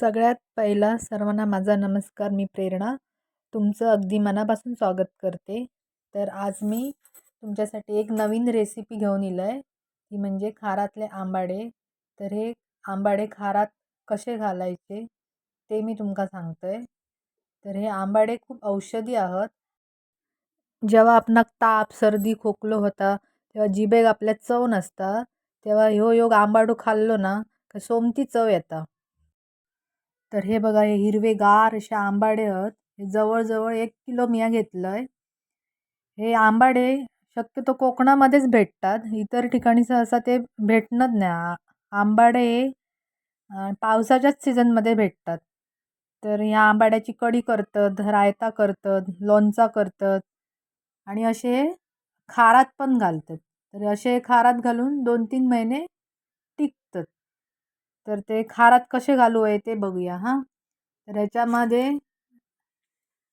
सगळ्यात पहिला सर्वांना माझा नमस्कार मी प्रेरणा. तुमचं अगदी मनापासून स्वागत करते. तर आज मी तुमच्यासाठी एक नवीन रेसिपी घेऊन इलं आहे ती म्हणजे खारातले आंबाडे. तर हे आंबाडे खारात कसे घालायचे ते मी तुमका सांगतो आहे तर हे आंबाडे खूप औषधी आहात. जेव्हा आपणाक ताप सर्दी खोकलो होता तेव्हा जिबेक आपल्या चव नसता तेव्हा ह्यो योग आंबाडू खाल्लो ना का सोमती चव येता. तर हे बघा हे हिरवेगार असे आंबाडे आहेत. हे जवळजवळ एक किलो मिया घेतलं आहे हे आंबाडे शक्यतो कोकणामध्येच भेटतात. इतर ठिकाणी सहसा ते भेटणंच नाही. आंबाडे पावसाच्याच सीझनमध्ये भेटतात. तर ह्या आंबाड्याची कढी करतात रायता करतात लोणचा करतात आणि असे खारात पण घालतात. तर असे खारात घालून दोन तीन महिने टिकतात. तर ते खारात कसे घालू आहे ते बघूया हां. तर ह्याच्यामध्ये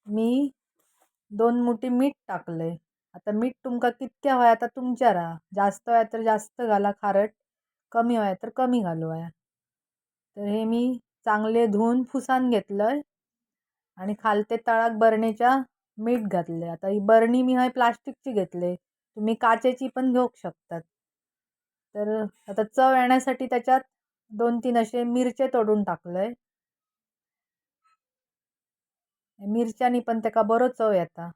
मी दोन मुठी मीठ टाकलं आहे आता मीठ तुमका कितक्या हवं आता तुमच्या राहा. जास्त व्हाय तर जास्त घाला खारट कमी हवं तर कमी घालू आहे तर हे मी चांगले धुवून फुसान घेतलं आहे आणि खालते तळाक बरणीच्या मीठ घातले आता ही बरणी मी हय प्लास्टिकची घेतले तुम्ही काचेची पण घेऊ शकतात. तर आता चव येण्यासाठी त्याच्यात दोन तीन असे मिरचे तोडून टाकलं आहे मिरच्यानी पण त्याका बरो चव येता.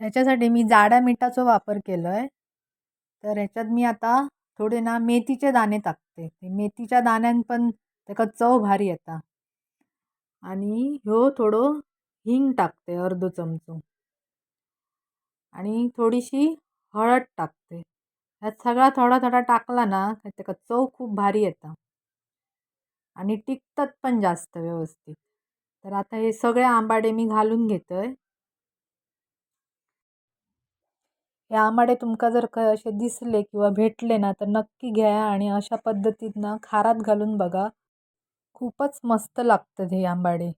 ह्याच्यासाठी मी जाड्या मिठाचा वापर केलो आहे तर ह्याच्यात मी आता थोडे ना मेथीचे दाणे टाकते. मेथीच्या दाण्यान पण त्याका चव भारी येता. आणि ह्यो थोडो हिंग टाकते अर्धो चमचो. आणि थोडीशी हळद टाकते. ह्यात सगळा थोडा थोडा टाकला ना त्याका चव खूप भारी येता. आणि टिकतात पण जास्त व्यवस्थित. तर आता हे सगळे आंबाडे मी घालून घेतो आहे हे आंबाडे तुमका जर काय असे दिसले किंवा भेटले ना तर नक्की घ्या आणि अशा पद्धतीनं खारात घालून बघा. खूपच मस्त लागतात हे आंबाडे.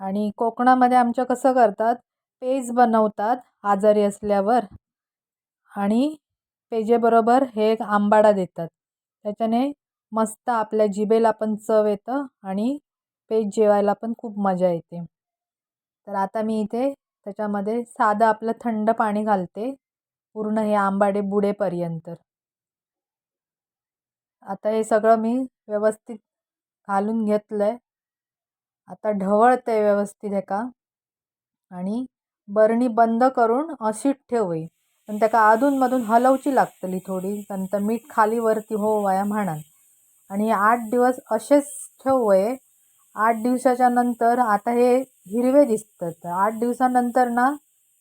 आणि कोकणामध्ये आमच्या कसं करतात पेज बनवतात आजारी असल्यावर. आणि पेजेबरोबर हे एक आंबाडा देतात. त्याच्याने मस्त आपल्या जिभेला पण चव येतं आणि पेज जेवायला पण खूप मजा येते. तर आता मी इथे त्याच्यामध्ये साधं आपलं थंड पाणी घालते. पूर्ण हे आंबाडे बुडेपर्यंत. आता हे सगळं मी व्यवस्थित घालून घेतलं आहे आता ढवळतं आहे व्यवस्थित एका. का आणि बरणी बंद करून अशीच ठेवई पण त्याका अधूनमधून हलवची लागतली थोडी. नंतर मीठ खाली वरती हो वया म्हणान आणि आठ दिवस असेच ठेवये आठ दिवसाच्या नंतर आता हे हिरवे दिसतात. आठ दिवसानंतर ना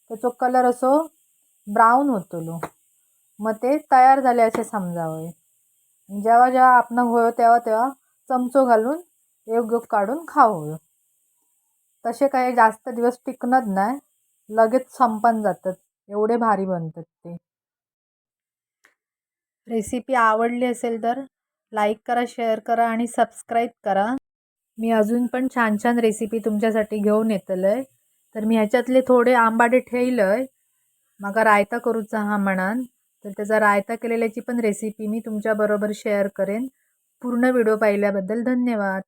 त्याचो कलर असो ब्राऊन होतलो. मग ते तयार झाले असे समजावे जेव्हा जेव्हा आपण होयो तेव्हा तेव्हा चमचो घालून योग्य काढून खावं तसे काही जास्त दिवस टिकणत नाही. लगेच संपन जातात एवढे भारी बनतात ते. रेसिपी आवडली असेल तर लाईक करा शेअर करा आणि सबस्क्राईब करा. मी अजून पण छान छान रेसिपी तुमच्यासाठी घेऊन येतलं आहे तर मी ह्याच्यातले थोडे आंबाडे ठेवलं आहे मागा रायता करूचा हा म्हणान. तर त्याचा रायता केलेल्याची पण रेसिपी मी तुमच्याबरोबर शेअर करेन. पूर्ण व्हिडिओ पाहिल्याबद्दल धन्यवाद.